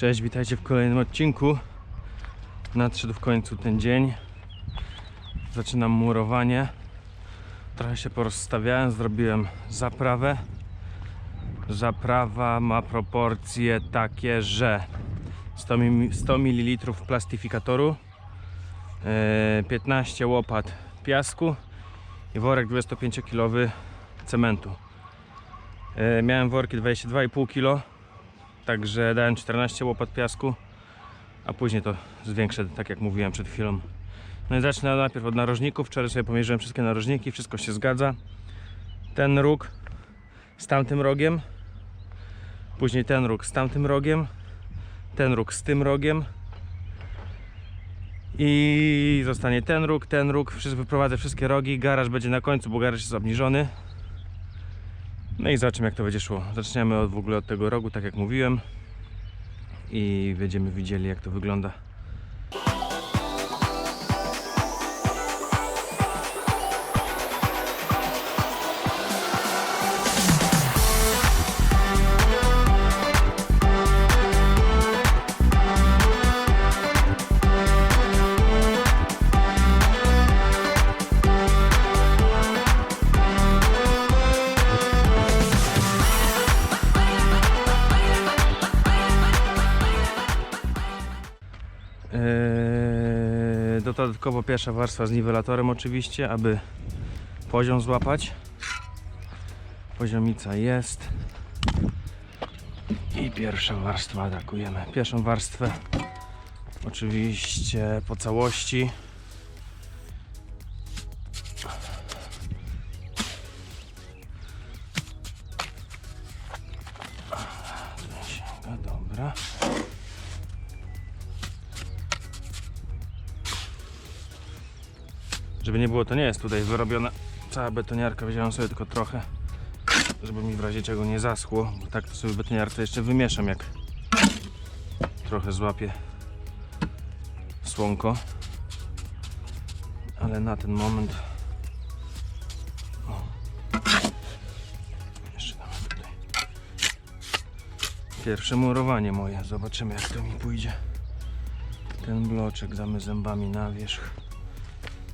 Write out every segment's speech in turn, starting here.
Cześć, witajcie w kolejnym odcinku. Nadszedł w końcu ten dzień. Zaczynam murowanie. Trochę się porozstawiałem, zrobiłem zaprawę. Zaprawa ma proporcje takie, że 100, mi- 100 ml plastyfikatoru, e, 15 łopat piasku i worek 25-kilowy cementu. E, Miałem worki 22,5 kg, także dałem 14 łopat piasku, a później to zwiększę, tak jak mówiłem przed chwilą. No i zacznę najpierw od narożników. Wczoraj sobie pomierzyłem wszystkie narożniki, wszystko się zgadza. Ten róg z tamtym rogiem, później ten róg z tamtym rogiem, ten róg z tym rogiem i zostanie ten róg, ten róg, wyprowadzę wszystkie rogi, garaż będzie na końcu, bo garaż jest obniżony. No i zobaczymy jak to będzie szło. Zaczniemy od, w ogóle od tego rogu, tak jak mówiłem. I będziemy widzieli jak to wygląda. Dodatkowo pierwsza warstwa z niwelatorem oczywiście, aby poziom złapać. Poziomica jest. I pierwsza warstwa atakujemy. Pierwszą warstwę oczywiście po całości. Nie było, to nie jest tutaj wyrobiona cała betoniarka, wziąłem sobie tylko trochę, żeby mi w razie czego nie zaschło, bo tak to sobie betoniarce jeszcze wymieszam, jak trochę złapię słonko. Ale na ten moment o. jeszcze damy tutaj pierwsze murowanie moje, zobaczymy jak to mi pójdzie. Ten bloczek damy zębami na wierzch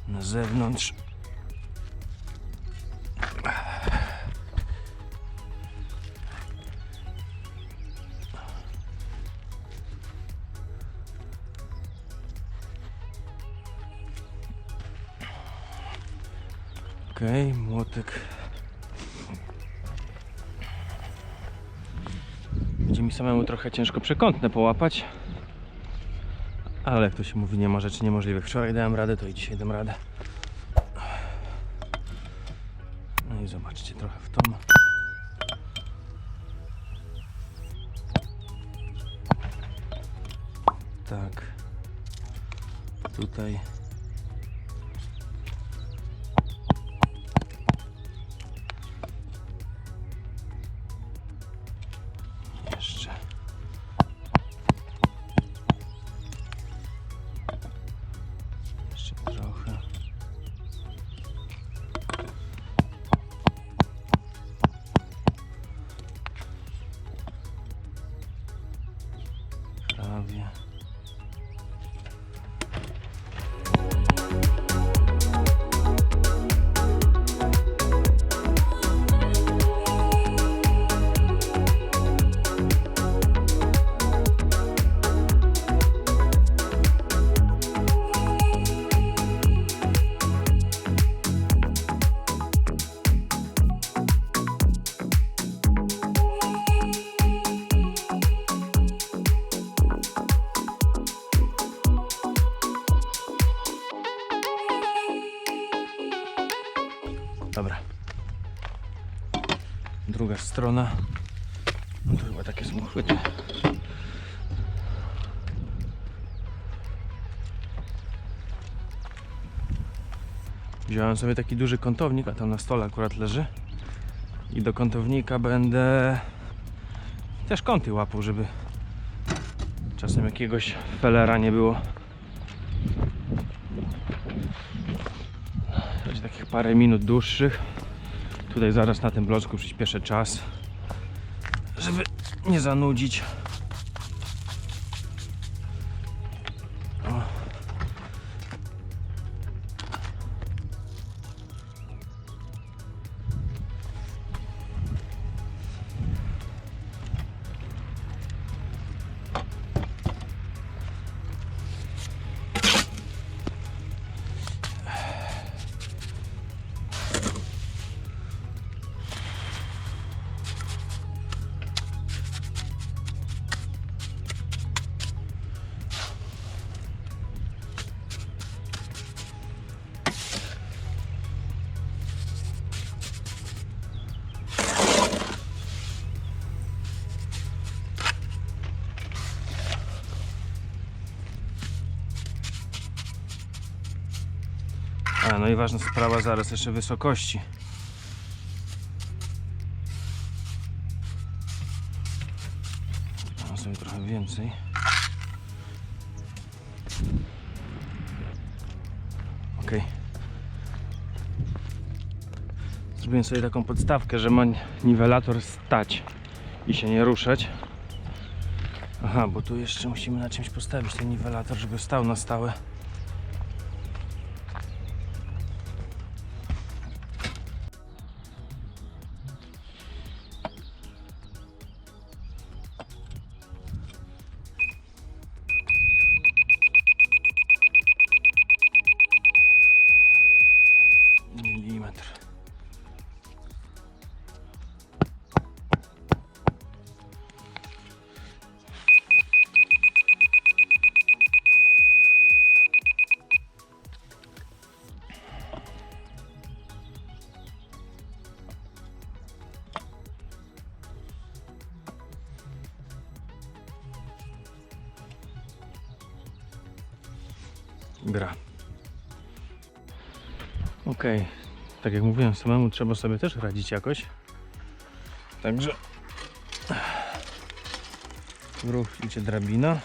na zewnątrz. Okej, młotek. Będzie mi samemu trochę ciężko przekątne połapać. Ale jak to się mówi, nie ma rzeczy niemożliwych. Wczoraj dałem radę, to i dzisiaj dam radę. No i zobaczcie, trochę w tom. Tak. Tutaj. Strona. No to chyba takie są uchwyty. Wziąłem sobie taki duży kątownik, a tam na stole akurat leży. I do kątownika będę też kąty łapał, żeby czasem jakiegoś felera nie było. Będzie takich parę minut dłuższych. Tutaj zaraz na tym bloczku przyspieszę czas, żeby nie zanudzić. No i ważna sprawa, zaraz jeszcze wysokości. Mam sobie trochę więcej. Ok. Zrobiłem sobie taką podstawkę, że ma niwelator stać i się nie ruszać. Aha, bo tu jeszcze musimy na czymś postawić ten niwelator, żeby stał na stałe. Gra. Okej, tak jak mówiłem, samemu trzeba sobie też radzić jakoś. Także w ruch idzie drabina.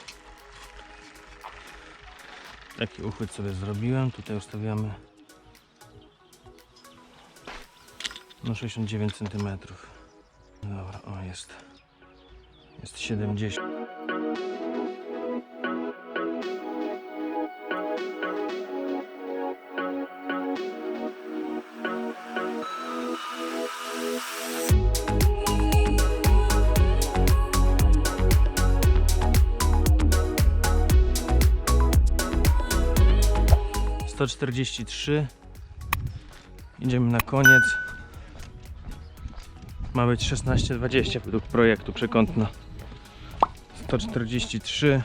Taki uchwyt sobie zrobiłem. Tutaj ustawiamy no 69 cm. Dobra, o jest. Jest 70. Sto czterdzieści trzy. Idziemy na koniec. Ma być 16,20 według projektu przekątna. 143.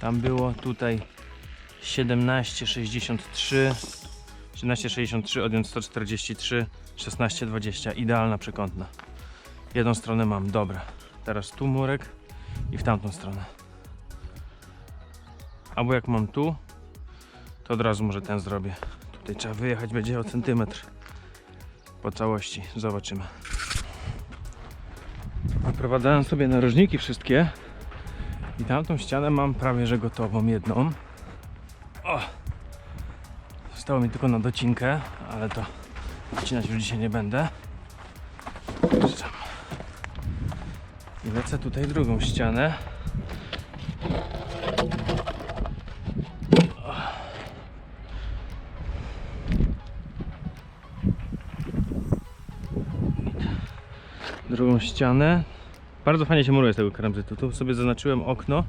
Tam było tutaj 17,63. 17,63 odjąć 143, 16,20. Idealna przekątna. Jedną stronę mam, dobra. Teraz tu murek i w tamtą stronę. Albo jak mam tu, to od razu może ten zrobię. Tutaj trzeba wyjechać będzie o centymetr po całości. Zobaczymy. Wyprowadzałem sobie narożniki wszystkie i tamtą ścianę mam prawie że gotową jedną. O! Zostało mi tylko na docinkę, ale to docinać już dzisiaj nie będę. I lecę tutaj drugą ścianę. Drugą ścianę. Bardzo fajnie się muruje z tego karamzytu. Tu sobie zaznaczyłem okno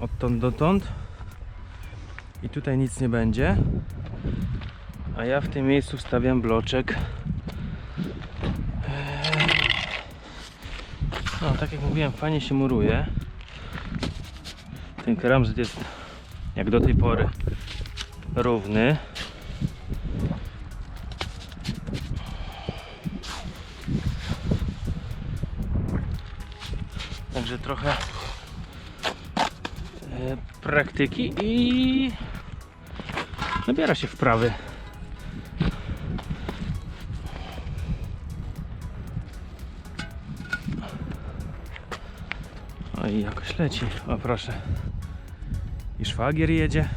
odtąd dotąd. I tutaj nic nie będzie. A ja w tym miejscu wstawiam bloczek. Eee. No, tak jak mówiłem, fajnie się muruje. Ten keramzyt jest jak do tej pory równy. Także trochę e, praktyki i nabiera się wprawy. O i jakoś leci. O proszę. I szwagier jedzie.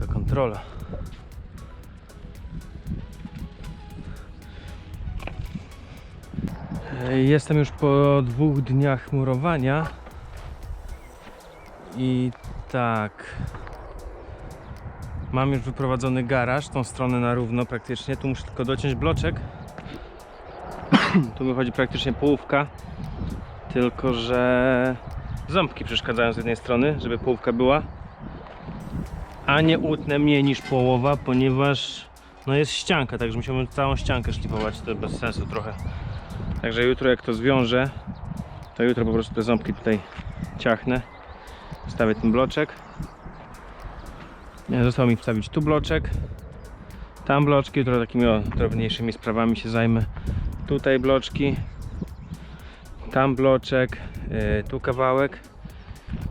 Taka kontrola. Jestem już po dwóch dniach murowania. I tak. Mam już wyprowadzony garaż, tą stronę na równo praktycznie, tu muszę tylko dociąć bloczek. Tu wychodzi praktycznie połówka. Tylko, że ząbki przeszkadzają z jednej strony, żeby połówka była. A nie utnę mniej niż połowa, ponieważ no jest ścianka, także musiałbym całą ściankę szlifować, to bez sensu trochę Także jutro jak to zwiążę, to jutro po prostu te ząbki tutaj ciachnę. Wstawię ten bloczek. Zostało mi wstawić tu bloczek. Tam bloczki, jutro takimi o, drobniejszymi sprawami się zajmę. Tutaj bloczki. tam bloczek, yy, tu kawałek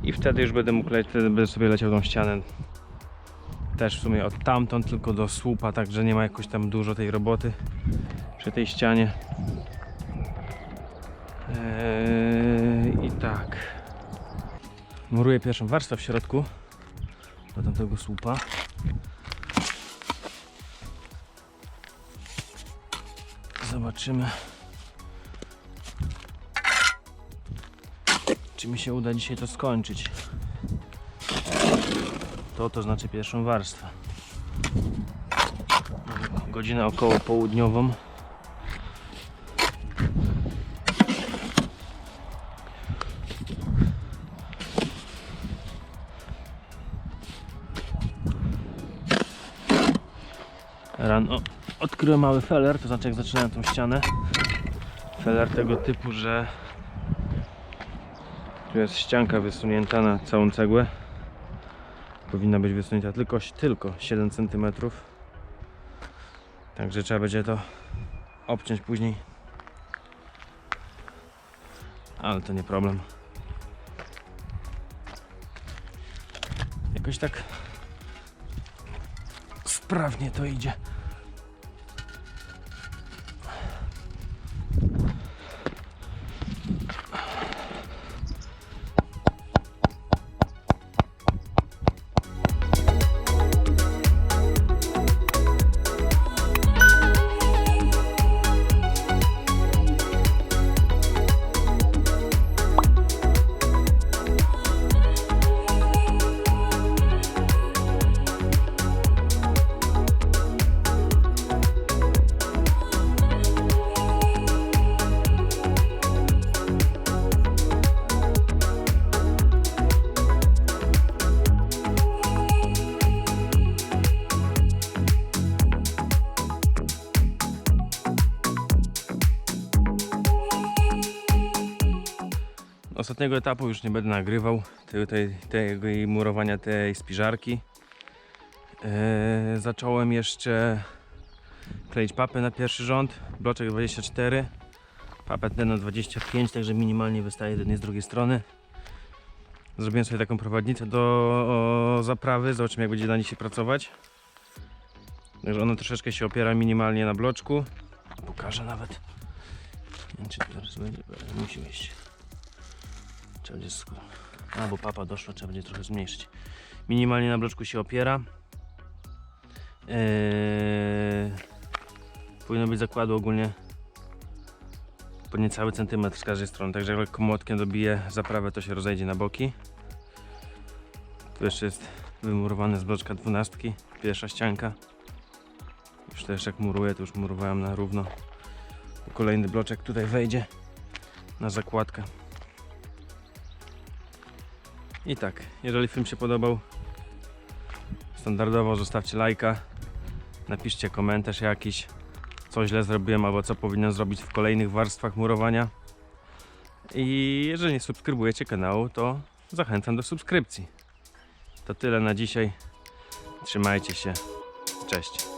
i wtedy już będę mógł wtedy będę sobie leciał tą ścianę też w sumie od tamtąd tylko do słupa, także nie ma jakoś tam dużo tej roboty przy tej ścianie. Eee, I tak. Muruję pierwszą warstwę w środku do tamtego słupa. Zobaczymy, czy mi się uda dzisiaj to skończyć. To to znaczy pierwszą warstwę. Godzinę około południową. Odkryłem mały feller, to znaczy jak zaczynałem tą ścianę. Feller tego typu, że tu jest ścianka wysunięta na całą cegłę. Powinna być wysunięta tylko, tylko 7 cm. Także trzeba będzie to obciąć później. Ale to nie problem. Jakoś tak sprawnie to idzie. Ostatniego etapu już nie będę nagrywał tej, tej, i murowania tej spiżarki. Eee, zacząłem jeszcze kleić papę na pierwszy rząd, bloczek 24, papet ten na 25, także minimalnie wystaje jednej z drugiej strony. Zrobiłem sobie taką prowadnicę do o, zaprawy, zobaczymy jak będzie na niej się pracować. Także ona troszeczkę się opiera minimalnie na bloczku. Pokażę nawet. Nie wiem, czy to zaraz będzie, musi wejść. Trzeba będzie A, bo papa doszła, trzeba będzie trochę zmniejszyć. Minimalnie na bloczku się opiera. Eee, powinno być zakładu ogólnie po niecały centymetr z każdej strony, także jak lekko młotkiem dobiję zaprawę, to się rozejdzie na boki. Tu jeszcze jest wymurowane z bloczka dwunastki, pierwsza ścianka. Już też jak muruję, to już murowałem na równo. Kolejny bloczek tutaj wejdzie na zakładkę. I tak, jeżeli film się podobał, standardowo zostawcie lajka, napiszcie komentarz jakiś, co źle zrobiłem albo co powinienem zrobić w kolejnych warstwach murowania. I jeżeli nie subskrybujecie kanału, to zachęcam do subskrypcji. To tyle na dzisiaj. Trzymajcie się. Cześć.